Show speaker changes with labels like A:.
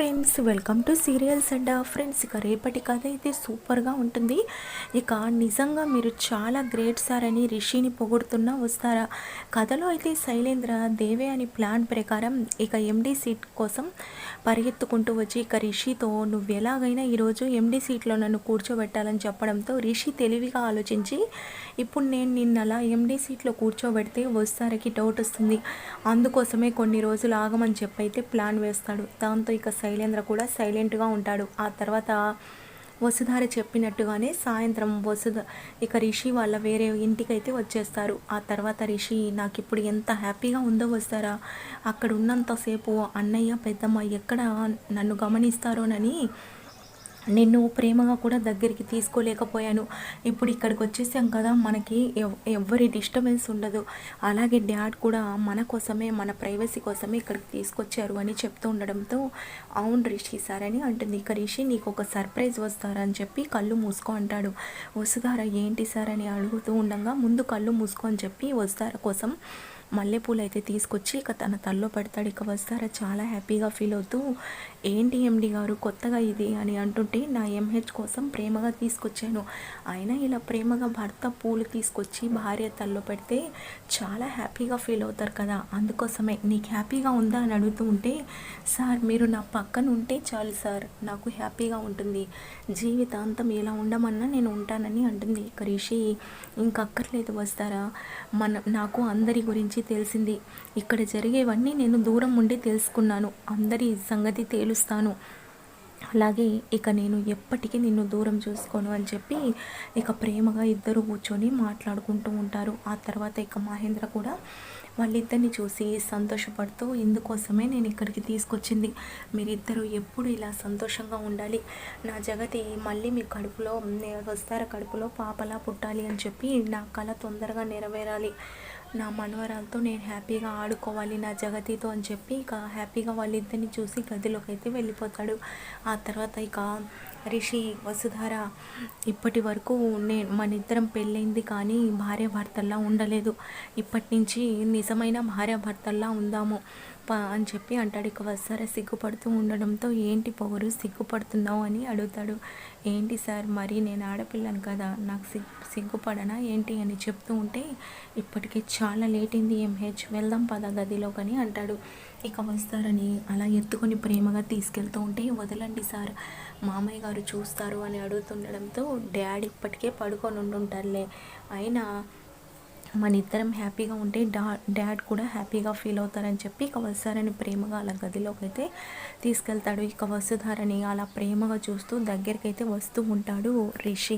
A: Friends welcome to serials and friends ఇక రేపటి కథ అయితే సూపర్గా ఉంటుంది. ఇక నిజంగా మీరు చాలా గ్రేట్ సార్ అని రిషిని పొగుడుతున్నా వస్తారా? కథలో అయితే శైలేంద్ర దేవే అని ప్లాన్ ప్రకారం ఇక ఎండి సీట్ కోసం పరిగెత్తుకుంటూ వచ్చి ఇక రిషితో నువ్వు ఎలాగైనా ఈరోజు ఎండి సీట్లో నన్ను కూర్చోబెట్టాలని చెప్పడంతో రిషి తెలివిగా ఆలోచించి ఇప్పుడు నేను నిన్న అలా ఎండి సీట్లో కూర్చోబెడితే వస్తారకి డౌట్ వస్తుంది. అందుకోసమే కొన్ని రోజులు ఆగమని చెప్పి అయితే ప్లాన్ వేస్తాడు. దాంతో ఇక శైలేంద్ర కూడా సైలెంట్గా ఉంటాడు. ఆ తర్వాత వసుధార చెప్పినట్టుగానే సాయంత్రం వసుధ ఇక రిషి వాళ్ళ వేరే ఇంటికి అయితే వచ్చేస్తారు. ఆ తర్వాత రిషి నాకు ఇప్పుడు ఎంత హ్యాపీగా ఉందో వస్తారా? అక్కడ ఉన్నంతసేపు అన్నయ్య పెద్దమ్మ ఎక్కడ నన్ను గమనిస్తారోనని నిన్ను ప్రేమగా కూడా దగ్గరికి తీసుకోలేకపోయాను. ఇప్పుడు ఇక్కడికి వచ్చేసాం కదా మనకి ఎవ్ డిస్టర్బెన్స్ ఉండదు. అలాగే డాడ్ కూడా మన కోసమే మన ప్రైవసీ కోసమే ఇక్కడికి తీసుకొచ్చారు అని చెప్తూ ఉండడంతో అవును రిషి సార్ అని అంటుంది. ఇక రిషి నీకు ఒక సర్ప్రైజ్ వస్తారని చెప్పి కళ్ళు మూసుకో అంటాడు. వసుధార ఏంటి సార్ అని అడుగుతూ ఉండగా ముందు కళ్ళు మూసుకో అని చెప్పి వసుధార కోసం మల్లెపూలు అయితే తీసుకొచ్చి ఇక తన తల్లో పెడతాడు. ఇక వస్తారా? చాలా హ్యాపీగా ఫీల్ అవుతూ ఏంటి ఎండి గారు కొత్తగా ఇది అని అంటుంటే నా ఎంహెచ్ కోసం ప్రేమగా తీసుకొచ్చాను. అయినా ఇలా ప్రేమగా భర్త పూలు తీసుకొచ్చి భార్య తల్లో పెడితే చాలా హ్యాపీగా ఫీల్ అవుతారు కదా. అందుకోసమే నీకు హ్యాపీగా ఉందా? అని అడుగుతూ ఉంటే సార్ మీరు నా పక్కన ఉంటే చాలు సార్. నాకు హ్యాపీగా ఉంటుంది. జీవితాంతం ఎలా ఉండమన్నా నేను ఉంటానని అంటుంది. ఇక రిషి ఇంకక్కర్లేదు వస్తారా? మన నాకు అందరి గురించి తెలిసింది. ఇక్కడ జరిగేవన్నీ నేను దూరం ఉండి తెలుసుకున్నాను. అందరి సంగతి తేలుస్తాను. అలాగే ఇక నేను ఎప్పటికీ నిన్ను దూరం చూసుకోను అని చెప్పి ఇక ప్రేమగా ఇద్దరు కూర్చొని మాట్లాడుకుంటూ ఉంటారు. ఆ తర్వాత ఇక మహేంద్ర కూడా వాళ్ళిద్దరిని చూసి సంతోషపడుతూ ఇందుకోసమే నేను ఇక్కడికి తీసుకొచ్చింది. మీరిద్దరూ ఎప్పుడు ఇలా సంతోషంగా ఉండాలి. నా జగతి మళ్ళీ మీ కడుపులో వస్తార కడుపులో పాపలా పుట్టాలి అని చెప్పి నా కళ తొందరగా నెరవేరాలి. నా మనవరాలతో నేను హ్యాపీగా ఆడుకోవాలి నా జగతితో అని చెప్పి ఇక హ్యాపీగా వాళ్ళిద్దరిని చూసి గదిలోకి అయితే వెళ్ళిపోతాడు. ఆ తర్వాత ఇక రిషి వసుధార ఇప్పటి వరకు నేను మన ఇద్దరం పెళ్ళైంది కానీ భార్య భర్తల్లా ఉండలేదు. ఇప్పటి నుంచి నిజమైన భార్య భర్తల్లా ఉందాము అని చెప్పి అంటాడు. ఇక వస్తారా సిగ్గుపడుతూ ఉండడంతో ఏంటి పొగరు సిగ్గుపడుతున్నావు? అని అడుగుతాడు. ఏంటి సార్ మరి నేను ఆడపిల్లను కదా నాకు సిగ్గు సిగ్గుపడనా ఏంటి? అని చెప్తూ ఉంటే ఇప్పటికే చాలా లేట్ అయింది ఎంహెచ్ వెళ్దాం పద గదిలో కానీ అంటాడు. ఇక వస్తారని అలా ఎత్తుకొని ప్రేమగా తీసుకెళ్తూ ఉంటే వదలండి సార్ మామయ్య గారు చూస్తారు అని అడుగుతుండడంతో డాడీ ఇప్పటికే పడుకొని ఉండుంటారులే. అయినా మన ఇద్దరం హ్యాపీగా ఉంటే డా డాడ్ కూడా హ్యాపీగా ఫీల్ అవుతారని చెప్పి ఇక వస్తారని ప్రేమగా అలా గదిలోకి అయితే తీసుకెళ్తాడు ఇక వసుధారని అలా ప్రేమగా చూస్తూ దగ్గరికి అయితే వస్తూ ఉంటాడు రిషి.